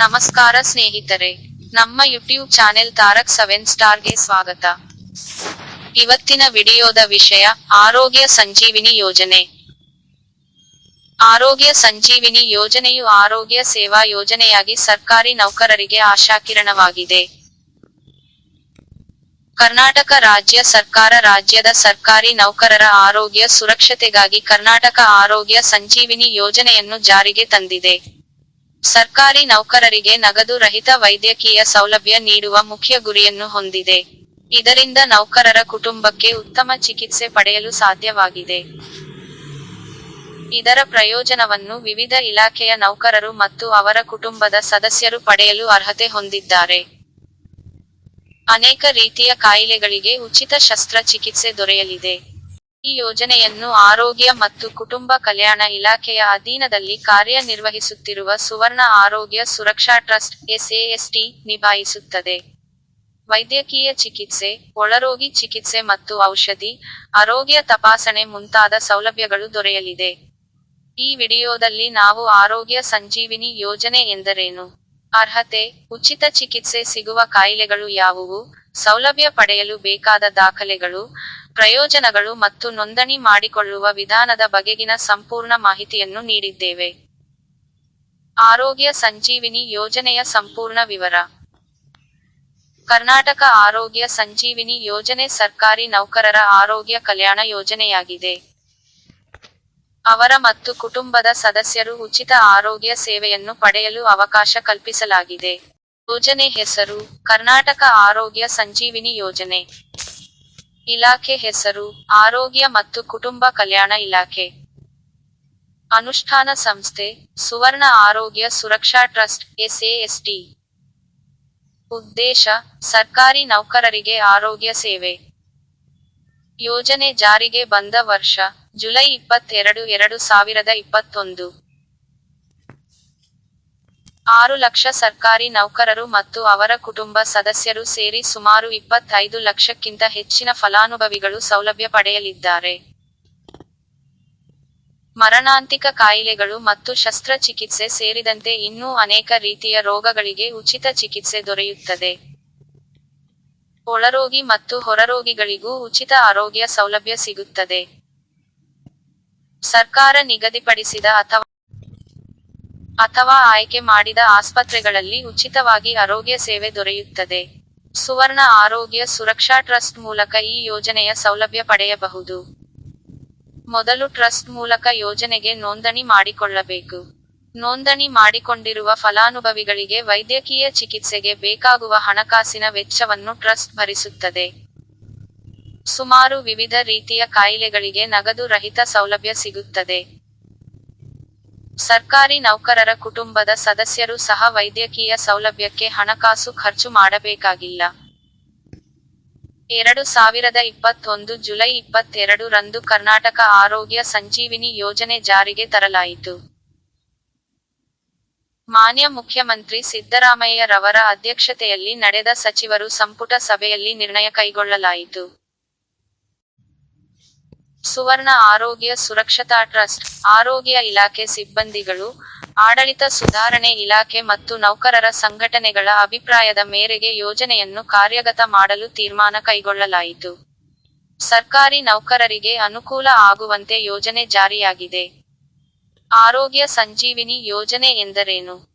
ನಮಸ್ಕಾರ ಸ್ನೇಹಿತರೆ, ನಮ್ಮ ಯೂಟ್ಯೂಬ್ ಚಾನೆಲ್ ತಾರಕ್ ಸೆವೆನ್ ಸ್ಟಾರ್ಗೆ ಸ್ವಾಗತ. ಇವತ್ತಿನ ವಿಡಿಯೋದ ವಿಷಯ ಆರೋಗ್ಯ ಸಂಜೀವಿನಿ ಯೋಜನೆ. ಆರೋಗ್ಯ ಸಂಜೀವಿನಿ ಯೋಜನೆಯು ಆರೋಗ್ಯ ಸೇವಾ ಯೋಜನೆಯಾಗಿ ಸರ್ಕಾರಿ ನೌಕರರಿಗೆ ಆಶಾಕಿರಣವಾಗಿದೆ. ಕರ್ನಾಟಕ ರಾಜ್ಯ ಸರ್ಕಾರ ರಾಜ್ಯದ ಸರ್ಕಾರಿ ನೌಕರರ ಆರೋಗ್ಯ ಸುರಕ್ಷತೆಗಾಗಿ ಕರ್ನಾಟಕ ಆರೋಗ್ಯ ಸಂಜೀವಿನಿ ಯೋಜನೆಯನ್ನು ಜಾರಿಗೆ ತಂದಿದೆ. ಸರ್ಕಾರಿ ನೌಕರರಿಗೆ ನಗದು ರಹಿತ ವೈದ್ಯಕೀಯ ಸೌಲಭ್ಯ ನೀಡುವ ಮುಖ್ಯ ಗುರಿಯನ್ನು ಹೊಂದಿದೆ. ಇದರಿಂದ ನೌಕರರ ಕುಟುಂಬಕ್ಕೆ ಉತ್ತಮ ಚಿಕಿತ್ಸೆ ಪಡೆಯಲು ಸಾಧ್ಯವಾಗಿದೆ. ಇದರ ಪ್ರಯೋಜನವನ್ನು ವಿವಿಧ ಇಲಾಖೆಯ ನೌಕರರು ಮತ್ತು ಅವರ ಕುಟುಂಬದ ಸದಸ್ಯರು ಪಡೆಯಲು ಅರ್ಹತೆ ಹೊಂದಿದ್ದಾರೆ. ಅನೇಕ ರೀತಿಯ ಕಾಯಿಲೆಗಳಿಗೆ ಉಚಿತ ಶಸ್ತ್ರಚಿಕಿತ್ಸೆ ದೊರೆಯಲಿದೆ. ಈ ಯೋಜನೆಯನ್ನು ಆರೋಗ್ಯ ಮತ್ತು ಕುಟುಂಬ ಕಲ್ಯಾಣ ಇಲಾಖೆಯ ಅಧೀನದಲ್ಲಿ ಕಾರ್ಯನಿರ್ವಹಿಸುತ್ತಿರುವ ಸುವರ್ಣ ಆರೋಗ್ಯ ಸುರಕ್ಷಾ ಟ್ರಸ್ಟ್ ಎಸ್ಎಎಸ್ಟಿ ನಿಭಾಯಿಸುತ್ತದೆ. ವೈದ್ಯಕೀಯ ಚಿಕಿತ್ಸೆ, ಒಳರೋಗಿ ಚಿಕಿತ್ಸೆ ಮತ್ತು ಔಷಧಿ, ಆರೋಗ್ಯ ತಪಾಸಣೆ ಮುಂತಾದ ಸೌಲಭ್ಯಗಳು ದೊರೆಯಲಿದೆ. ಈ ವಿಡಿಯೋದಲ್ಲಿ ನಾವು ಆರೋಗ್ಯ ಸಂಜೀವಿನಿ ಯೋಜನೆ ಎಂದರೇನು? ಅರ್ಹತೆ, ಉಚಿತ ಚಿಕಿತ್ಸೆ ಸಿಗುವ ಕಾಯಿಲೆಗಳು ಯಾವುವು? ಸೌಲಭ್ಯ ಪಡೆಯಲು ಬೇಕಾದ ದಾಖಲೆಗಳು? ಪ್ರಯೋಜನಗಳು ಮತ್ತು ನೋಂದಣಿ ಮಾಡಿಕೊಳ್ಳುವ ವಿಧಾನದ ಬಗೆಗಿನ ಸಂಪೂರ್ಣ ಮಾಹಿತಿಯನ್ನು ನೀಡಿದ್ದೇವೆ. ಆರೋಗ್ಯ ಸಂಜೀವಿನಿ ಯೋಜನೆಯ ಸಂಪೂರ್ಣ ವಿವರ. ಕರ್ನಾಟಕ ಆರೋಗ್ಯ ಸಂಜೀವಿನಿ ಯೋಜನೆ ಸರ್ಕಾರಿ ನೌಕರರ ಆರೋಗ್ಯ ಕಲ್ಯಾಣ ಯೋಜನೆಯಾಗಿದೆ. ಅವರ ಮತ್ತು ಕುಟುಂಬದ ಸದಸ್ಯರು ಉಚಿತ ಆರೋಗ್ಯ ಸೇವೆಯನ್ನು ಪಡೆಯಲು ಅವಕಾಶ ಕಲ್ಪಿಸಲಾಗಿದೆ. ಯೋಜನೆ ಹೆಸರು ಕರ್ನಾಟಕ ಆರೋಗ್ಯ ಸಂಜೀವಿನಿ ಯೋಜನೆ. ಇಲಾಖೆ ಹೆಸರು, ಆರೋಗ್ಯ ಮತ್ತು ಕುಟುಂಬ ಕಲ್ಯಾಣ ಇಲಾಖೆ. ಅನುಷ್ಠಾನ ಸಂಸ್ಥೆ, ಸುವರ್ಣ ಆರೋಗ್ಯ ಸುರಕ್ಷಾ ಟ್ರಸ್ಟ್, ಎಸ್ಎಎಸ್ಟಿ. ಉದ್ದೇಶ, ಸರ್ಕಾರಿ ನೌಕರರಿಗೆ ಆರೋಗ್ಯ ಸೇವೆ. ಯೋಜನೆ ಜಾರಿಗೆ ಬಂದ ವರ್ಷ, ಜುಲೈ ಇಪ್ಪತ್ತೆರಡು, ಎರಡು ಸಾವಿರದ ಇಪ್ಪತ್ತೊಂದು. ಆರು ಲಕ್ಷ ಸರ್ಕಾರಿ ನೌಕರರು ಮತ್ತು ಅವರ ಕುಟುಂಬ ಸದಸ್ಯರು ಸೇರಿ ಸುಮಾರು ಇಪ್ಪತ್ತೈದು ಲಕ್ಷಕ್ಕಿಂತ ಹೆಚ್ಚಿನ ಫಲಾನುಭವಿಗಳು ಸೌಲಭ್ಯ ಪಡೆಯಲಿದ್ದಾರೆ. ಮರಣಾಂತಿಕ ಕಾಯಿಲೆಗಳು ಮತ್ತು ಶಸ್ತ್ರಚಿಕಿತ್ಸೆ ಸೇರಿದಂತೆ ಇನ್ನೂ ಅನೇಕ ರೀತಿಯ ರೋಗಗಳಿಗೆ ಉಚಿತ ಚಿಕಿತ್ಸೆ ದೊರೆಯುತ್ತದೆ. ಒಳರೋಗಿ ಮತ್ತು ಹೊರರೋಗಿಗಳಿಗೂ ಉಚಿತ ಆರೋಗ್ಯ ಸೌಲಭ್ಯ ಸಿಗುತ್ತದೆ. ಸರ್ಕಾರ ನಿಗದಿಪಡಿಸಿದ ಅಥವಾ ಅಥವಾ ಆಯ್ಕೆ ಮಾಡಿದ ಆಸ್ಪತ್ರೆಗಳಲ್ಲಿ ಉಚಿತವಾಗಿ ಆರೋಗ್ಯ ಸೇವೆ ದೊರೆಯುತ್ತದೆ. ಸುವರ್ಣ ಆರೋಗ್ಯ ಸುರಕ್ಷಾ ಟ್ರಸ್ಟ್ ಮೂಲಕ ಈ ಯೋಜನೆಯ ಸೌಲಭ್ಯ ಪಡೆಯಬಹುದು. ಮೊದಲು ಟ್ರಸ್ಟ್ ಮೂಲಕ ಯೋಜನೆಗೆ ನೋಂದಣಿ ಮಾಡಿಕೊಳ್ಳಬೇಕು. ನೋಂದಣಿ ಮಾಡಿಕೊಂಡಿರುವ ಫಲಾನುಭವಿಗಳಿಗೆ ವೈದ್ಯಕೀಯ ಚಿಕಿತ್ಸೆಗೆ ಬೇಕಾಗುವ ಹಣಕಾಸಿನ ವೆಚ್ಚವನ್ನು ಟ್ರಸ್ಟ್ ಭರಿಸುತ್ತದೆ. ಸುಮಾರು ವಿವಿಧ ರೀತಿಯ ಕಾಯಿಲೆಗಳಿಗೆ ನಗದು ರಹಿತ ಸೌಲಭ್ಯ ಸಿಗುತ್ತದೆ. ಸರ್ಕಾರಿ ನೌಕರರ ಕುಟುಂಬದ ಸದಸ್ಯರು ಸಹ ವೈದ್ಯಕೀಯ ಸೌಲಭ್ಯಕ್ಕೆ ಹಣಕಾಸು ಖರ್ಚು ಮಾಡಬೇಕಾಗಿಲ್ಲ. ಎರಡು ಸಾವಿರದ ಇಪ್ಪತ್ತೊಂದು ಜುಲೈ ಇಪ್ಪತ್ತೆರಡು ರಂದು ಕರ್ನಾಟಕ ಆರೋಗ್ಯ ಸಂಜೀವಿನಿ ಯೋಜನೆ ಜಾರಿಗೆ ತರಲಾಯಿತು. ಮಾನ್ಯ ಮುಖ್ಯಮಂತ್ರಿ ಸಿದ್ದರಾಮಯ್ಯರವರ ಅಧ್ಯಕ್ಷತೆಯಲ್ಲಿ ನಡೆದ ಸಚಿವರು ಸಂಪುಟ ಸಭೆಯಲ್ಲಿ ನಿರ್ಣಯ ಕೈಗೊಳ್ಳಲಾಯಿತು. ಸುವರ್ಣ ಆರೋಗ್ಯ ಸುರಕ್ಷತಾ ಟ್ರಸ್ಟ್, ಆರೋಗ್ಯ ಇಲಾಖೆ ಸಿಬ್ಬಂದಿಗಳು, ಆಡಳಿತ ಸುಧಾರಣೆ ಇಲಾಖೆ ಮತ್ತು ನೌಕರರ ಸಂಘಟನೆಗಳ ಅಭಿಪ್ರಾಯದ ಮೇರೆಗೆ ಯೋಜನೆಯನ್ನು ಕಾರ್ಯಗತ ಮಾಡಲು ತೀರ್ಮಾನ ಕೈಗೊಳ್ಳಲಾಯಿತು. ಸರ್ಕಾರಿ ನೌಕರರಿಗೆ ಅನುಕೂಲ ಆಗುವಂತೆ ಯೋಜನೆ ಜಾರಿಯಾಗಿದೆ. ಆರೋಗ್ಯ ಸಂಜೀವಿನಿ ಯೋಜನೆ ಎಂದರೇನು?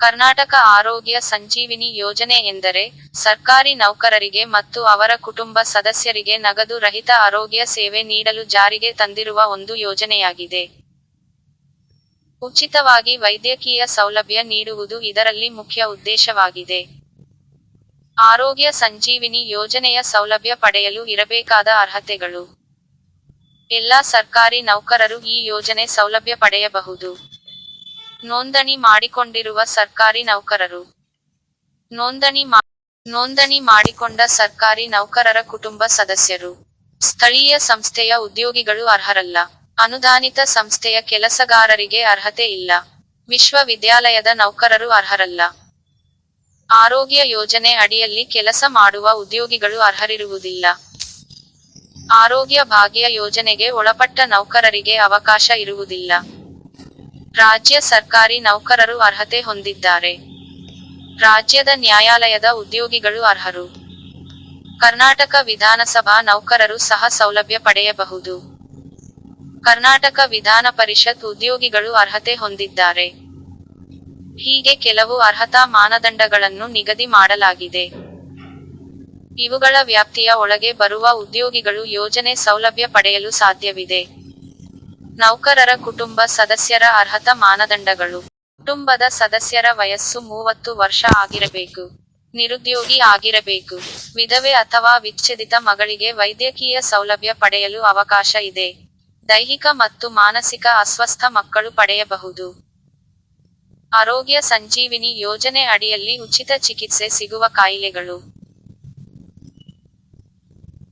ಕರ್ನಾಟಕ ಆರೋಗ್ಯ ಸಂಜೀವಿನಿ ಯೋಜನೆ ಎಂದರೆ ಸರ್ಕಾರಿ ನೌಕರರಿಗೆ ಮತ್ತು ಅವರ ಕುಟುಂಬ ಸದಸ್ಯರಿಗೆ ನಗದು ರಹಿತ ಆರೋಗ್ಯ ಸೇವೆ ನೀಡಲು ಜಾರಿಗೆ ತಂದಿರುವ ಒಂದು ಯೋಜನೆಯಾಗಿದೆ. ಉಚಿತವಾಗಿ ವೈದ್ಯಕೀಯ ಸೌಲಭ್ಯ ನೀಡುವುದು ಇದರಲ್ಲಿ ಮುಖ್ಯ ಉದ್ದೇಶವಾಗಿದೆ. ಆರೋಗ್ಯ ಸಂಜೀವಿನಿ ಯೋಜನೆಯ ಸೌಲಭ್ಯ ಪಡೆಯಲು ಇರಬೇಕಾದ ಅರ್ಹತೆಗಳು. ಎಲ್ಲಾ ಸರ್ಕಾರಿ ನೌಕರರು ಈ ಯೋಜನೆ ಸೌಲಭ್ಯ ಪಡೆಯಬಹುದು. ನೋಂದಣಿ ಮಾಡಿಕೊಂಡಿರುವ ಸರ್ಕಾರಿ ನೌಕರರು. ನೋಂದಣಿ ನೋಂದಣಿ ಮಾಡಿಕೊಂಡ ಸರ್ಕಾರಿ ನೌಕರರ ಕುಟುಂಬ ಸದಸ್ಯರು. ಸ್ಥಳೀಯ ಸಂಸ್ಥೆಯ ಉದ್ಯೋಗಿಗಳು ಅರ್ಹರಲ್ಲ. ಅನುದಾನಿತ ಸಂಸ್ಥೆಯ ಕೆಲಸಗಾರರಿಗೆ ಅರ್ಹತೆ ಇಲ್ಲ. ವಿಶ್ವವಿದ್ಯಾಲಯದ ನೌಕರರು ಅರ್ಹರಲ್ಲ. ಆರೋಗ್ಯ ಯೋಜನೆ ಅಡಿಯಲ್ಲಿ ಕೆಲಸ ಮಾಡುವ ಉದ್ಯೋಗಿಗಳು ಅರ್ಹರಿರುವುದಿಲ್ಲ. ಆರೋಗ್ಯ ಭಾಗ್ಯ ಯೋಜನೆಗೆ ಒಳಪಟ್ಟ ನೌಕರರಿಗೆ ಅವಕಾಶ ಇರುವುದಿಲ್ಲ. ರಾಜ್ಯ ಸರ್ಕಾರಿ ನೌಕರರು ಅರ್ಹತೆ ಹೊಂದಿದ್ದಾರೆ. ರಾಜ್ಯದ ನ್ಯಾಯಾಲಯದ ಉದ್ಯೋಗಿಗಳು ಅರ್ಹರು. ಕರ್ನಾಟಕ ವಿಧಾನಸಭಾ ನೌಕರರು ಸಹ ಸೌಲಭ್ಯ ಪಡೆಯಬಹುದು. ಕರ್ನಾಟಕ ವಿಧಾನ ಪರಿಷತ್ ಉದ್ಯೋಗಿಗಳು ಅರ್ಹತೆ ಹೊಂದಿದ್ದಾರೆ. ಹೀಗೆ ಕೆಲವು ಅರ್ಹತಾ ಮಾನದಂಡಗಳನ್ನು ನಿಗದಿ ಮಾಡಲಾಗಿದೆ. ಇವುಗಳ ವ್ಯಾಪ್ತಿಯ ಒಳಗೆ ಬರುವ ಉದ್ಯೋಗಿಗಳು ಯೋಜನೆ ಸೌಲಭ್ಯ ಪಡೆಯಲು ಸಾಧ್ಯವಿದೆ. ನೌಕರರ ಕುಟುಂಬ ಸದಸ್ಯರ ಅರ್ಹತಾ ಮಾನದಂಡಗಳು. ಕುಟುಂಬದ ಸದಸ್ಯರ ವಯಸ್ಸು ಮೂವತ್ತು ವರ್ಷ ಆಗಿರಬೇಕು. ನಿರುದ್ಯೋಗಿ ಆಗಿರಬೇಕು. ವಿಧವೆ ಅಥವಾ ವಿಚ್ಛೇದಿತ ಮಗಳಿಗೆ ವೈದ್ಯಕೀಯ ಸೌಲಭ್ಯ ಪಡೆಯಲು ಅವಕಾಶ ಇದೆ. ದೈಹಿಕ ಮತ್ತು ಮಾನಸಿಕ ಅಸ್ವಸ್ಥ ಮಕ್ಕಳು ಪಡೆಯಬಹುದು. ಆರೋಗ್ಯ ಸಂಜೀವಿನಿ ಯೋಜನೆ ಅಡಿಯಲ್ಲಿ ಉಚಿತ ಚಿಕಿತ್ಸೆ ಸಿಗುವ ಕಾಯಿಲೆಗಳು.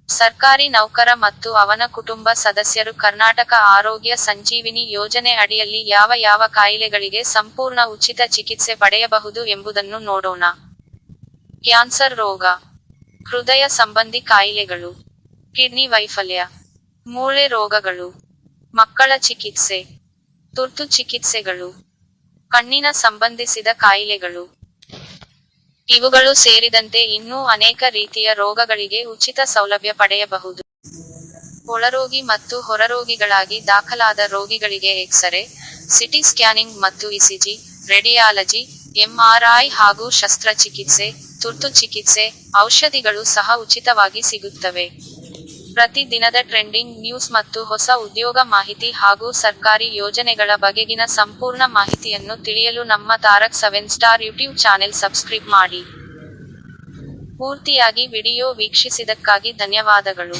ಸರ್ಕಾರಿ ನೌಕರ ಮತ್ತು ಅವನ ಕುಟುಂಬ ಸದಸ್ಯರು ಕರ್ನಾಟಕ ಆರೋಗ್ಯ ಸಂಜೀವಿನಿ ಯೋಜನೆ ಅಡಿಯಲ್ಲಿ ಯಾವ ಯಾವ ಕಾಯಿಲೆಗಳಿಗೆ ಸಂಪೂರ್ಣ ಉಚಿತ ಚಿಕಿತ್ಸೆ ಪಡೆಯಬಹುದು ಎಂಬುದನ್ನು ನೋಡೋಣ. ಕ್ಯಾನ್ಸರ್ ರೋಗ, ಹೃದಯ ಸಂಬಂಧಿ ಕಾಯಿಲೆಗಳು, ಕಿಡ್ನಿ ವೈಫಲ್ಯ, ಮೂಳೆ ರೋಗಗಳು, ಮಕ್ಕಳ ಚಿಕಿತ್ಸೆ, ತುರ್ತು ಚಿಕಿತ್ಸೆಗಳು, ಕಣ್ಣಿನ ಸಂಬಂಧಿಸಿದ ಕಾಯಿಲೆಗಳು. ಇವುಗಳು ಸೇರಿದಂತೆ ಇನ್ನೂ ಅನೇಕ ರೀತಿಯ ರೋಗಗಳಿಗೆ ಉಚಿತ ಸೌಲಭ್ಯ ಪಡೆಯಬಹುದು. ಒಳರೋಗಿ ಮತ್ತು ಹೊರರೋಗಿಗಳಾಗಿ ದಾಖಲಾದ ರೋಗಿಗಳಿಗೆ ಎಕ್ಸರೆ, ಸಿಟಿ ಸ್ಕ್ಯಾನಿಂಗ್ ಮತ್ತು ಇಸಿಜಿ, ರೆಡಿಯಾಲಜಿ, ಎಂಆರ್ಐ ಹಾಗೂ ಶಸ್ತ್ರಚಿಕಿತ್ಸೆ, ತುರ್ತು ಚಿಕಿತ್ಸೆ ಔಷಧಿಗಳು ಸಹ ಉಚಿತವಾಗಿ ಸಿಗುತ್ತವೆ. ಪ್ರತಿ ದಿನದ ಟ್ರೆಂಡಿಂಗ್ ನ್ಯೂಸ್ ಮತ್ತು ಹೊಸ ಉದ್ಯೋಗ ಮಾಹಿತಿ ಹಾಗೂ ಸರ್ಕಾರಿ ಯೋಜನೆಗಳ ಬಗೆಗಿನ ಸಂಪೂರ್ಣ ಮಾಹಿತಿಯನ್ನು ತಿಳಿಯಲು ನಮ್ಮ Tarak seven star YouTube channel subscribe ಮಾಡಿ. ಪೂರ್ತಿಯಾಗಿ ವಿಡಿಯೋ ವೀಕ್ಷಿಸಿದಕ್ಕಾಗಿ ಧನ್ಯವಾದಗಳು.